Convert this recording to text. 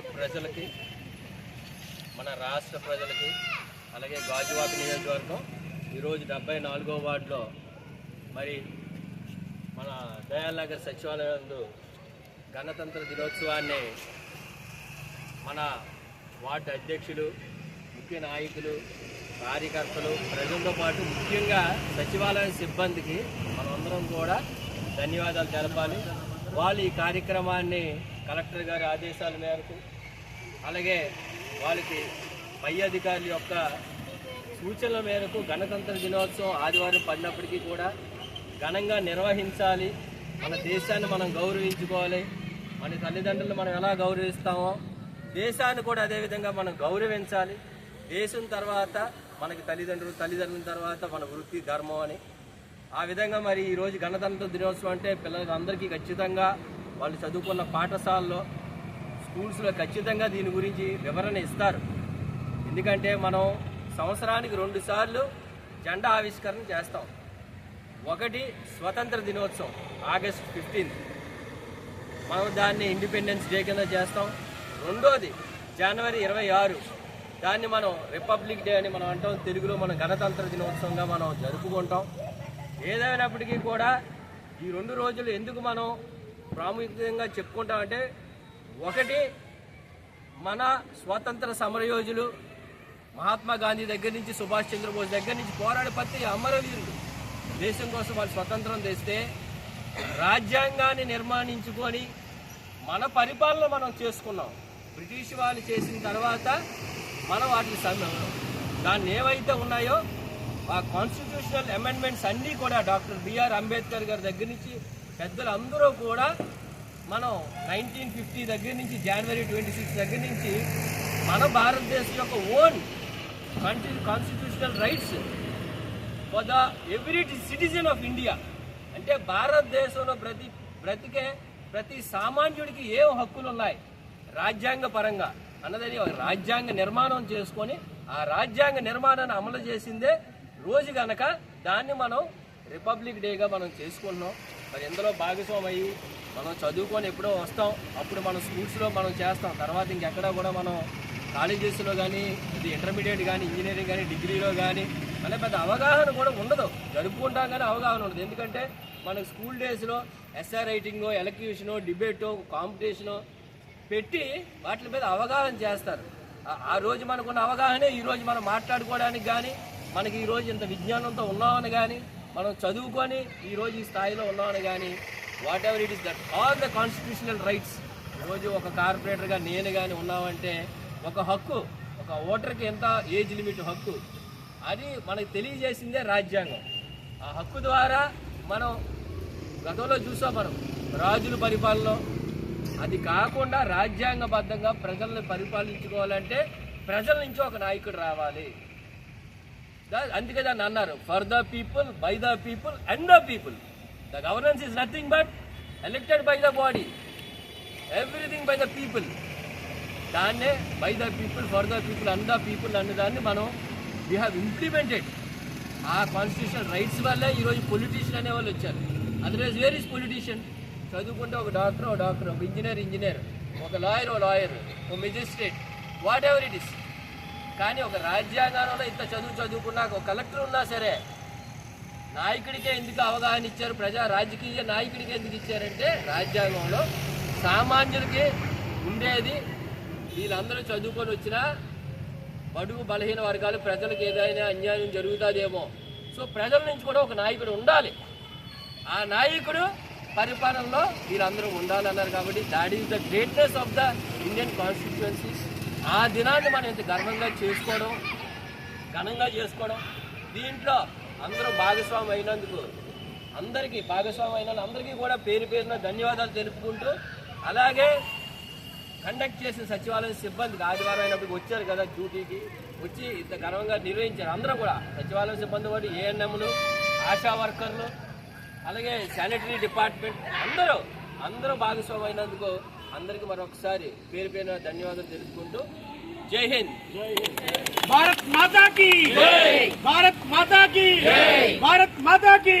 ప్రజలకి మన రాష్ట్ర ప్రజలకి అలాగే గాజువాక నియోజకవర్గం ఈరోజు డెబ్బై నాలుగో వార్డులో మరి మన దయానగర్ సచివాలయందు గణతంత్ర దినోత్సవాన్ని మన వార్డు అధ్యక్షులు ముఖ్య నాయకులు కార్యకర్తలు ప్రజలతో పాటు ముఖ్యంగా సచివాలయం సిబ్బందికి మనమందరం కూడా ధన్యవాదాలు తెలపాలి. వాళ్ళు ఈ కార్యక్రమాన్ని కలెక్టర్ గారి ఆదేశాల మేరకు అలాగే వాళ్ళకి పై అధికారుల యొక్క సూచనల మేరకు గణతంత్ర దినోత్సవం ఆదివారం పడినప్పటికీ కూడా ఘనంగా నిర్వహించాలి. మన దేశాన్ని మనం గౌరవించుకోవాలి. మన తల్లిదండ్రులు మనం ఎలా గౌరవిస్తామో దేశాన్ని కూడా అదేవిధంగా మనం గౌరవించాలి. దేశం తర్వాత మనకి తల్లిదండ్రులు తల్లిదండ్రుల తర్వాత మన వృత్తి ధర్మం అని. ఆ విధంగా మరి ఈరోజు గణతంత్ర దినోత్సవం అంటే పిల్లలకు అందరికీ ఖచ్చితంగా వాళ్ళు చదువుకున్న పాఠశాలలో స్కూల్స్లో ఖచ్చితంగా దీని గురించి వివరణ ఇస్తారు. ఎందుకంటే మనం సంవత్సరానికి రెండుసార్లు జెండా ఆవిష్కరణ చేస్తాం. ఒకటి స్వతంత్ర దినోత్సవం ఆగస్ట్ ఫిఫ్టీన్త్. మనం దాన్ని ఇండిపెండెన్స్ డే కింద చేస్తాం. రెండోది జనవరి ఇరవై ఆరు. దాన్ని మనం రిపబ్లిక్ డే అని మనం అంటాం. తెలుగులో మనం గణతంత్ర దినోత్సవంగా మనం జరుపుకుంటాం. ఏదైనప్పటికీ కూడా ఈ రెండు రోజులు ఎందుకు మనం ప్రాముఖ్యంగా చెప్పుకుంటామంటే ఒకటి మన స్వాతంత్ర సమరయోజులు మహాత్మా గాంధీ దగ్గర నుంచి సుభాష్ చంద్రబోస్ దగ్గర నుంచి పోరాడి ప్రతి అమరవీరులు దేశం కోసం వాళ్ళు స్వతంత్రం తెస్తే రాజ్యాంగాన్ని నిర్మాణించుకొని మన పరిపాలన మనం చేసుకున్నాం. బ్రిటిష్ వాళ్ళు చేసిన తర్వాత మనం వాటిని సమయంలో దాన్ని ఏవైతే ఉన్నాయో ఆ కాన్స్టిట్యూషనల్ అమెండ్మెంట్స్ అన్నీ కూడా డాక్టర్ బిఆర్ అంబేద్కర్ గారి దగ్గర నుంచి పెద్దలందరూ కూడా మనం నైన్టీన్ ఫిఫ్టీ దగ్గర నుంచి జనవరి ట్వంటీ సిక్స్ దగ్గర నుంచి మన భారతదేశం యొక్క own constitutional rights for the every citizen of India అంటే భారతదేశంలో ప్రతి బ్రతికే ప్రతి సామాన్యుడికి ఏం హక్కులు ఉన్నాయి రాజ్యాంగ పరంగా అన్నదని ఒక రాజ్యాంగ నిర్మాణం చేసుకొని ఆ రాజ్యాంగ నిర్మాణాన్ని అమలు చేసిందే రోజు గనక దాన్ని మనం రిపబ్లిక్ డేగా మనం చేసుకున్నాం. మరి ఎందులో భాగస్వామయ్యి మనం చదువుకొని ఎప్పుడో వస్తాం అప్పుడు మనం స్కూల్స్లో మనం చేస్తాం. తర్వాత ఇంకెక్కడ కూడా మనం కాలేజెస్లో కానీ ఇది ఇంటర్మీడియట్ కానీ ఇంజనీరింగ్ కానీ డిగ్రీలో కానీ అనే పెద్ద అవగాహన కూడా ఉండదు. జరుపుకుంటాం కానీ అవగాహన ఉండదు. ఎందుకంటే మనకు స్కూల్ డేస్లో ఎస్ఆర్ రైటింగో ఎలక్యూషనో డిబేటో కాంపిటీషనో పెట్టి వాటి మీద అవగాహన చేస్తారు. ఆ- రోజు మనకున్న అవగాహనే ఈరోజు మనం మాట్లాడుకోవడానికి కానీ మనకి ఈరోజు ఇంత విజ్ఞానంతో ఉన్నామని కానీ మనం చదువుకొని ఈరోజు ఈ స్థాయిలో ఉన్నామని కానీ what ever it is that all the constitutional rights ఈరోజు ఒక కార్పొరేటర్గా నేను కానీ ఉన్నామంటే ఒక హక్కు ఒక ఓటర్కి ఎంత ఏజ్ లిమిట్ హక్కు అది మనకు తెలియజేసిందే రాజ్యాంగం. ఆ హక్కు ద్వారా మనం గతంలో చూసాం మనం రాజుల పరిపాలన అది కాకుండా రాజ్యాంగబద్ధంగా ప్రజల్ని పరిపాలించుకోవాలంటే ప్రజల నుంచి ఒక నాయకుడు రావాలి. అందుకే దాన్ని అన్నారు. For the people by the people and the people the governance is nothing but elected by the body everything by the people దాన్నే by the people for the people and the people అన్న దాన్ని మనం we have implemented ఆ constitution rights వల్లే ఈరోజు politician అనే వాళ్ళు వచ్చారు. అదర్వైజ్ వేర్ ఈజ్ పొలిటీషియన్ చదువుకుంటే ఒక డాక్టర్ ఒక డాక్టర్ ఒక ఇంజనీర్ ఇంజనీర్ ఒక లాయర్ ఓ lawyer oh magistrate what ever it is కానీ ఒక రాజ్యాంగంలో ఇంత చదువు చదువుకున్నాక ఒక కలెక్టర్ ఉన్నా సరే నాయకుడికే ఎందుకు అవగాహన ఇచ్చారు? ప్రజా రాజకీయ నాయకుడికి ఎందుకు ఇచ్చారంటే రాజ్యాంగంలో సామాన్యులకి ఉండేది. వీళ్ళందరూ చదువుకొని వచ్చినా బడుగు బలహీన వర్గాలు ప్రజలకు ఏదైనా అన్యాయం జరుగుతుందేమో. సో ప్రజల నుంచి కూడా ఒక నాయకుడు ఉండాలి. ఆ నాయకుడు పరిపాలనలో వీళ్ళందరూ ఉండాలన్నారు కాబట్టి that is the greatness of the Indian constituencies ఆ దినాన్ని మనం ఇంత గర్వంగా చేసుకోవడం ఘనంగా చేసుకోవడం దీంట్లో అందరూ భాగస్వామి అయినందుకు అందరికీ భాగస్వామి అయిన అందరికీ కూడా పేరు పేరున ధన్యవాదాలు తెలుపుకుంటూ అలాగే కండక్ట్ చేసిన సచివాలయం సిబ్బందికి ఆదివారం అయినప్పుడు వచ్చారు కదా డ్యూటీకి వచ్చి ఇంత ఘనంగా నిర్వహించారు. అందరూ కూడా సచివాలయం సిబ్బంది కూడా ఏఎన్ఎంలు ఆశా వర్కర్లు అలాగే శానిటరీ డిపార్ట్మెంట్ అందరూ అందరూ భాగస్వామి అయినందుకు అందరికీ మరొకసారి పేరు పేరున ధన్యవాదాలు తెలుసుకుంటూ జై హింద్. భారత్ మాతాకి భారత్ మాతాకి భారత్ మాతాకి